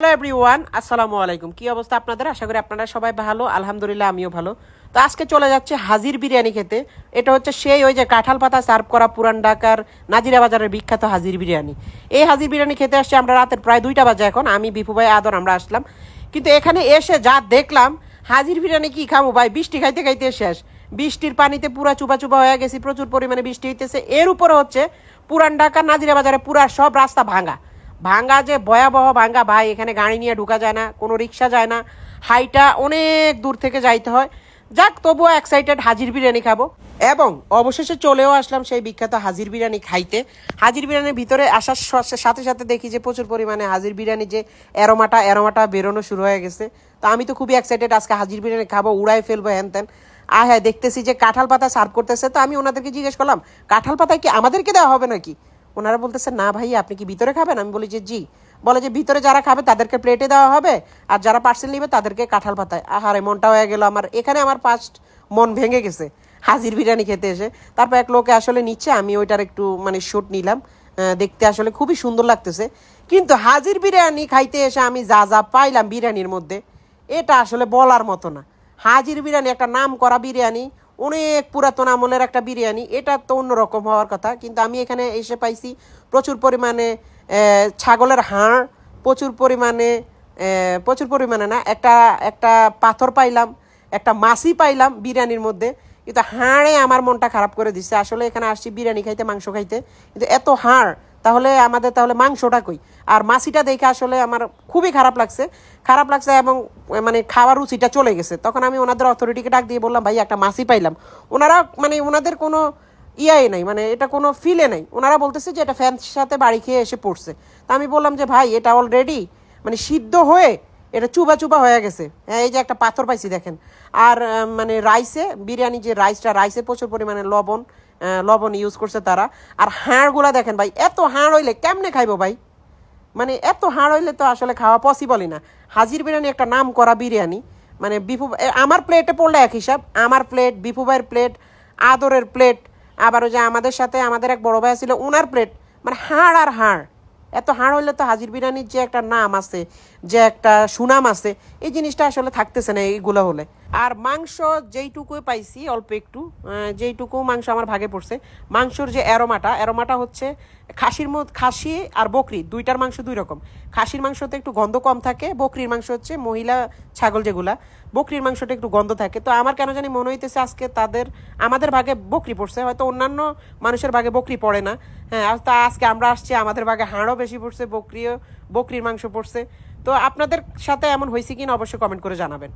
Hello everyone আসসালামু আলাইকুম কি অবস্থা আপনাদের? আশা করি আপনারা সবাই ভালো। আলহামদুলিল্লাহ, আমিও ভালো। তো আজকে চলে যাচ্ছে হাজির বিরিয়ানি খেতে। এটা হচ্ছে সেই ওই যে কাঁঠাল পাতা সার্ভ করা পুরান ঢাকার নাজিরা বাজারের বিখ্যাত হাজির বিরিয়ানি। এই হাজির বিরিয়ানি খেতে আসছে আমরা রাতের প্রায় দুইটা বাজে এখন। আমি, বিপু ভাই, আদর, আমরা আসলাম। কিন্তু এখানে এসে যা দেখলাম, হাজির বিরিয়ানি কি খাব ভাই? বৃষ্টি খাইতে খাইতে শেষ। বৃষ্টির পানিতে পুরা চুপা চুপা হয়ে গেছি। প্রচুর পরিমাণে বৃষ্টি হইতেছে। এর উপরে হচ্ছে পুরান ঢাকার নাজিরা বাজারে পুরা সব রাস্তা ভাঙা। ভাঙ্গা যে ভয়াবহ ভাঙ্গা, ভাই, এখানে গাড়ি নিয়ে ঢুকা যায় না, কোনো রিক্সা যায় না। হাইটা অনেক দূর থেকে যাইতে হয়। যাক, তবুও এক্সাইটেড হাজির বিরিয়ানি খাব। এবং অবশেষে চলেও আসলাম সেই বিখ্যাত হাজির বিরিয়ানি খাইতে। হাজির বিরিয়ানির ভিতরে আসার সাথে সাথে দেখি যে প্রচুর পরিমাণে হাজির বিরিয়ানি যে এরোমাটা এরোমাটা বেরোনো শুরু হয়ে গেছে। তো আমি তো খুবই এক্সাইটেড আজকে হাজির বিরিয়ানি খাব, উড়াই ফেলব হ্যান ত্যান। আর হ্যাঁ দেখতেছি যে কাঁঠাল পাতা সার্ভ করতেছে। তো আমি ওনাদেরকে জিজ্ঞেস করলাম, কাঁঠাল পাতায় কি আমাদেরকে দেওয়া হবে নাকি? ওনারা বলতেছে, না ভাই আপনি কি ভিতরে খাবেন? আমি বলি যে, জি। বলে যে, ভিতরে যারা খাবে, তাদেরকে প্লেটে দেওয়া হবে আর যারা পার্সেল নিবে, তাদেরকে কাঁঠাল পাতায়। আহারে, মনটা হয়ে গেল আমার। এখানে আমার ফার্স্ট মন ভেঙে গেছে, হাজির বিরিয়ানি খেতে এসে। তারপর এক লোকে আসলে নিচ্ছে, আমি ওইটার একটু মানে শুট নিলাম। দেখতে আসলে খুবই সুন্দর লাগতেছে। কিন্তু হাজির বিরিয়ানি খাইতে এসে আমি যা যা পাইলাম বিরিয়ানির মধ্যে, এটা আসলে বলার মতো না। হাজির বিরিয়ানি, একটা নাম করা বিরিয়ানি অনেক পুরাতন আমলের একটা বিরিয়ানি, এটা তো অন্যরকম হওয়ার কথা, কিন্তু আমি এখানে এসে পাইছি প্রচুর পরিমাণে ছাগলের হাড়, প্রচুর পরিমাণে প্রচুর পরিমাণে না, একটা একটা পাথর পাইলাম, একটা মাছি পাইলাম বিরিয়ানির মধ্যে, কিন্তু হাড়ে আমার মনটা খারাপ করে দিচ্ছে আসলে এখানে আসছি বিরিয়ানি খাইতে, মাংস খাইতে, কিন্তু এত হাড় তাহলে আমাদের তাহলে মাংসটা কই? আর মাসিটা দেখে আসলে আমার খুবই খারাপ লাগছে। খারাপ লাগছে এবং মানে খাওয়ার রুচিটা চলে গেছে। তখন আমি ওনাদের অথরিটিকে ডাক দিয়ে বললাম, ভাই, একটা মাসি পাইলাম। ওনারা মানে ওনাদের কোনো ইয়ে নাই মানে এটা কোনো ফিলে নাই। ওনারা বলতেছে যে এটা ফ্যান সাথে বাড়ি খেয়ে এসে পড়ছে। তা আমি বললাম যে, ভাই, এটা অলরেডি মানে সিদ্ধ হয়ে এটা চুবা চুবা হয়ে গেছে। হ্যাঁ এই যে একটা পাথর পাইছি দেখেন। আর মানে রাইসে, বিরিয়ানি যে রাইসটা, রাইসে প্রচুর পরিমাণে লবণ লবণ ইউজ করছে তারা। আর হাড়গুলা দেখেন ভাই, এত হাড় হইলে কেমনে খাইবো ভাই? মানে এত হাড় হইলে তো আসলে খাওয়া পসিবলই না। হাজির বিরিয়ানি একটা নাম করা বিরিয়ানি। মানে বিপু আমার প্লেটে পড়লে এক হিসাব। আমার প্লেট বিপু ভাইয়ের প্লেট আদরের প্লেট আবার ওই যে আমাদের সাথে আমাদের এক বড় ভাই ছিল ওনার প্লেট মানে হাড় আর হাড়। এত হাড় হইলে তো হাজির বিরিয়ানির যে একটা নাম আছে, যে একটা সুনাম আছে, এই জিনিসটা আসলে থাকতেছে না এইগুলো হলে। আর মাংস যেইটুকুই পাইছি, অল্প একটু যেইটুকু মাংস আমার ভাগে পড়ছে, মাংসর যে অ্যারোমাটা অ্যারোমাটা হচ্ছে খাসির মধ্যে খাসি আর বকরি, দুইটার মাংস দুই রকম। খাসির মাংসতে একটু গন্ধ কম থাকে, বকরির মাংস হচ্ছে মহিলা ছাগল যেগুলা, বকরির মাংসটা একটু গন্ধ থাকে। তো আমার কেন জানি মনে হইতেছে আজকে তাদের, আমাদের ভাগে বকরি পড়ছে, হয়তো অন্যান্য মানুষের ভাগে বকরি পড়ে না। হ্যাঁ তা আজকে আমরা আসছি, আমাদের ভাগে হাঁড়ও বেশি পড়ছে, বকরিও বকরির মাংস পড়ছে। তো আপনাদের সাথে এমন হয়েছে কিনা অবশ্যই কমেন্ট করে জানাবেন।